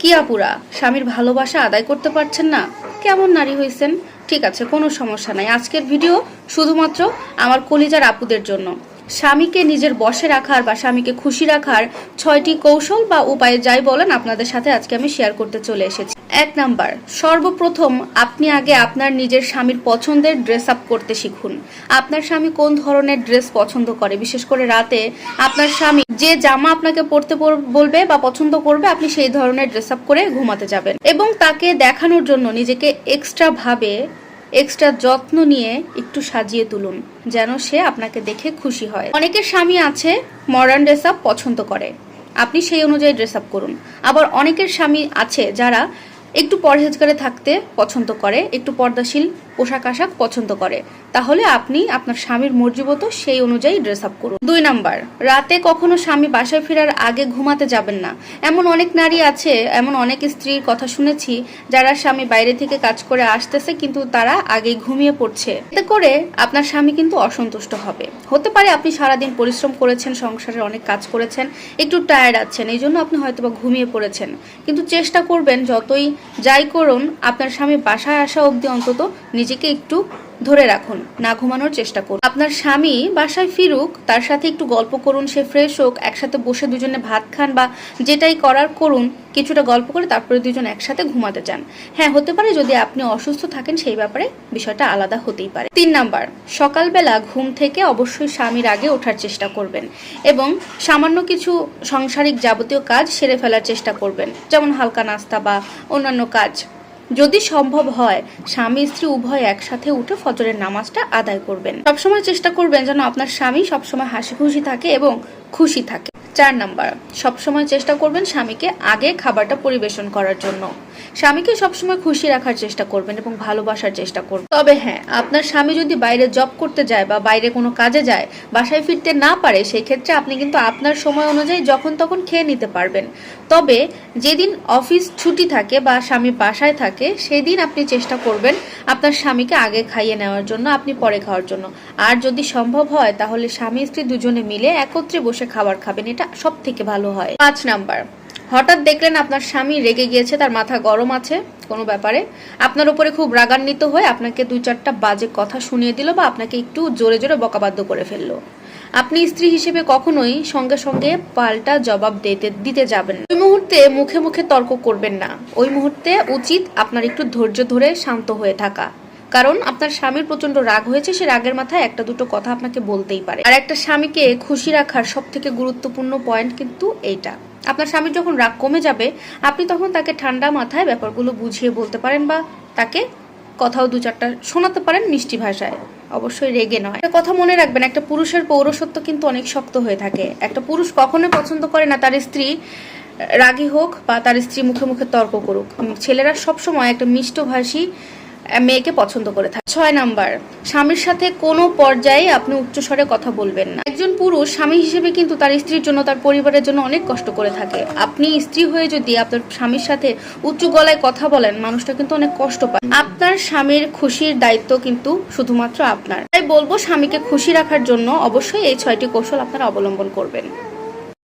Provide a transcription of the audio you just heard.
কি আপুরা, স্বামীর ভালোবাসা আদায় করতে পারছেন না? কেমন নারী হয়েছেন ঠিক আছে, কোনো সমস্যা নাই। আজকের ভিডিও শুধুমাত্র আমার কলিজার আপুদের জন্য। স্বামীকে নিজের বশে রাখার বা স্বামীকে খুশি রাখার ছয়টি কৌশল বা উপায়ে যাই বলেন আপনাদের সাথে আজকে আমি শেয়ার করতে চলে এসেছি। এক নাম্বার, সর্বপ্রথম আপনি আগে আপনার নিজের স্বামীর পছন্দের ড্রেস আপ করতে শিখুন। আপনার স্বামী কোন ধরনের ড্রেস পছন্দ করে? বিশেষ করে রাতে আপনার স্বামী যে জামা আপনাকে পরতে বলবে বা পছন্দ করবে, আপনি সেই ধরনের ড্রেস আপ করে ঘুমাতে যাবেন। এবং তাকে দেখানোর জন্য নিজেকে এক্সট্রা ভাবে এক্সট্রা যত্ন নিয়ে একটু সাজিয়ে তুলুন, যেন সে আপনাকে দেখে খুশি হয়। অনেকের স্বামী আছে মডার্ন ড্রেস আপ পছন্দ করে। আপনি সেই অনুযায়ী ড্রেস আপ করুন। আবার অনেকের স্বামী আছে যারা একটু পরহেজগারে থাকতে পছন্দ করে, একটু পর্দাশীল পোশাক আশাক পছন্দ করে, তাহলে আপনি আপনার স্বামীর মর্জি মতো সেই অনুযায়ী ড্রেস আপ করুন। দুই নাম্বার, রাতে কখনো স্বামী বাসায় ফেরার আগে ঘুমাতে যাবেন না। এমন অনেক নারী আছে, এমন অনেক স্ত্রীর কথা শুনেছি, যারা স্বামী বাইরে থেকে কাজ করে আসতেছে, কিন্তু তারা আগে ঘুমিয়ে পড়ছে। এতে করে আপনার স্বামী কিন্তু অসন্তুষ্ট হবে। হতে পারে আপনি সারাদিন পরিশ্রম করেছেন সংসারে অনেক কাজ করেছেন, একটু টায়ার্ড আছেন এই জন্য আপনি হয়তো বা ঘুমিয়ে পড়েছেন। কিন্তু চেষ্টা করবেন যতই যাই করুন আপনার স্বামী বাসায় আসা অবধি অন্তত নিজেকে একটু ধরে রাখুন, না ঘুমানোর চেষ্টা করুন। আপনার স্বামী বাসায় ফিরুক, তার সাথে একটু গল্প করুন, সে ফ্রেশ হোক, একসাথে বসে দুজনে ভাত খান বা যেটাই করার করুন, কিছুটা গল্প করে তারপরে দুজন একসাথে ঘুমাতে চান। হ্যাঁ হতে পারে যদি আপনি অসুস্থ থাকেন, সেই ব্যাপারে বিষয়টা আলাদা হতেই পারে। তিন নাম্বার, সকালবেলা ঘুম থেকে অবশ্যই স্বামীর আগে ওঠার চেষ্টা করবেন এবং সামান্য কিছু সাংসারিক যাবতীয় কাজ সেরে ফেলার চেষ্টা করবেন, যেমন হালকা নাস্তা বা অন্যান্য কাজ। যদি সম্ভব হয়, স্বামী স্ত্রী উভয় একসাথে উঠে ফজরের নামাজটা আদায় করবেন। সবসময় চেষ্টা করবেন যেন আপনার স্বামী সবসময় হাসি খুশি থাকে এবং খুশি থাকে। চার নাম্বার। সবসময় চেষ্টা করবেন স্বামীকে আগে খাবারটা পরিবেশন করার জন্য। স্বামীকে সবসময় খুশি রাখার চেষ্টা করবেন এবং ভালোবাসার চেষ্টা করবেন। তবে হ্যাঁ আপনার স্বামী যদি বাইরে জব করতে যায় বা বাইরে কোনো কাজে যায়, বাসায় ফিরতে না পারে, সেই ক্ষেত্রে আপনি কিন্তু আপনার সময় অনুযায়ী যখন তখন খেয়ে নিতে পারবেন। তবে যেদিন অফিস ছুটি থাকে বা স্বামী বাসায় থাকে সেই দিন আপনি চেষ্টা করবেন আপনার স্বামীকে আগে খাইয়ে নেওয়ার জন্য, আপনি পরে খাওয়ার জন্য। আর যদি সম্ভব হয়, তাহলে স্বামী স্ত্রী দুজনে মিলে একত্রে বসে খাবার খাবেন, এটা সব থেকে ভালো হয়। পাঁচ নাম্বার, হঠাৎ দেখলেন আপনার স্বামী রেগে গিয়েছে, তার মাথা গরম আছে, কোনো ব্যাপারে। আপনার উপরে খুব রাগান্বিত হয়ে আপনাকে দু চারটা বাজে কথা শুনিয়ে দিল বা আপনাকে একটু জোরে জোরে বকাবাদ্য করে ফেলল। আপনি স্ত্রী হিসেবে কখনোই সঙ্গে সঙ্গে পাল্টা জবাব দিতে দিতে যাবেন ওই মুহূর্তে মুখে মুখে তর্ক করবেন না। ওই মুহূর্তে উচিত আপনার একটু ধৈর্য ধরে শান্ত হয়ে থাকা। কারণ আপনার স্বামীর প্রচণ্ড রাগ হয়েছে, সে রাগের মাথায় একটা দুটো কথা আপনাকে বলতেই পারে। আর একটা স্বামীকে খুশি রাখার সব থেকে গুরুত্বপূর্ণ পয়েন্ট কিন্তু এইটা। আপনার স্বামীর যখন রাগ কমে যাবে, আপনি তখন তাকে ঠান্ডা মাথায় ব্যাপারগুলো বুঝিয়ে বলতে পারেন বা তাকে কথাও দু চারটা শোনাতে পারেন মিষ্টি ভাষায়। অবশ্যই রেগে নয়। একটা কথা মনে রাখবেন, একটা পুরুষের পৌরসত্ব কিন্তু অনেক শক্ত হয়ে থাকে। একটা পুরুষ কখনো পছন্দ করে না তার স্ত্রী, রাগী হোক বা তার স্ত্রী মুখে মুখে তর্ক করুক। ছেলেরা সবসময় একটা মিষ্টভাষী মেয়েকে পছন্দ করে থাকে। ছয় নাম্বার, স্বামীর সাথে কোনো পর্যায়ে আপনি উচ্চস্বরে কথা বলবেন না। একজন পুরুষ স্বামী হিসেবে কিন্তু তার স্ত্রীর জন্য, তার পরিবারের জন্য অনেক কষ্ট করে থাকে। আপনি স্ত্রী হয়ে যদি আপনার স্বামীর সাথে উচ্চ গলায় কথা বলেন, মানুষটা কিন্তু অনেক কষ্ট পায়। আপনার স্বামীর খুশির দায়িত্ব কিন্তু শুধুমাত্র আপনার। তাই বলব, স্বামীকে খুশি রাখার জন্য অবশ্যই এই ছয়টি কৌশল আপনারা অবলম্বন করবেন।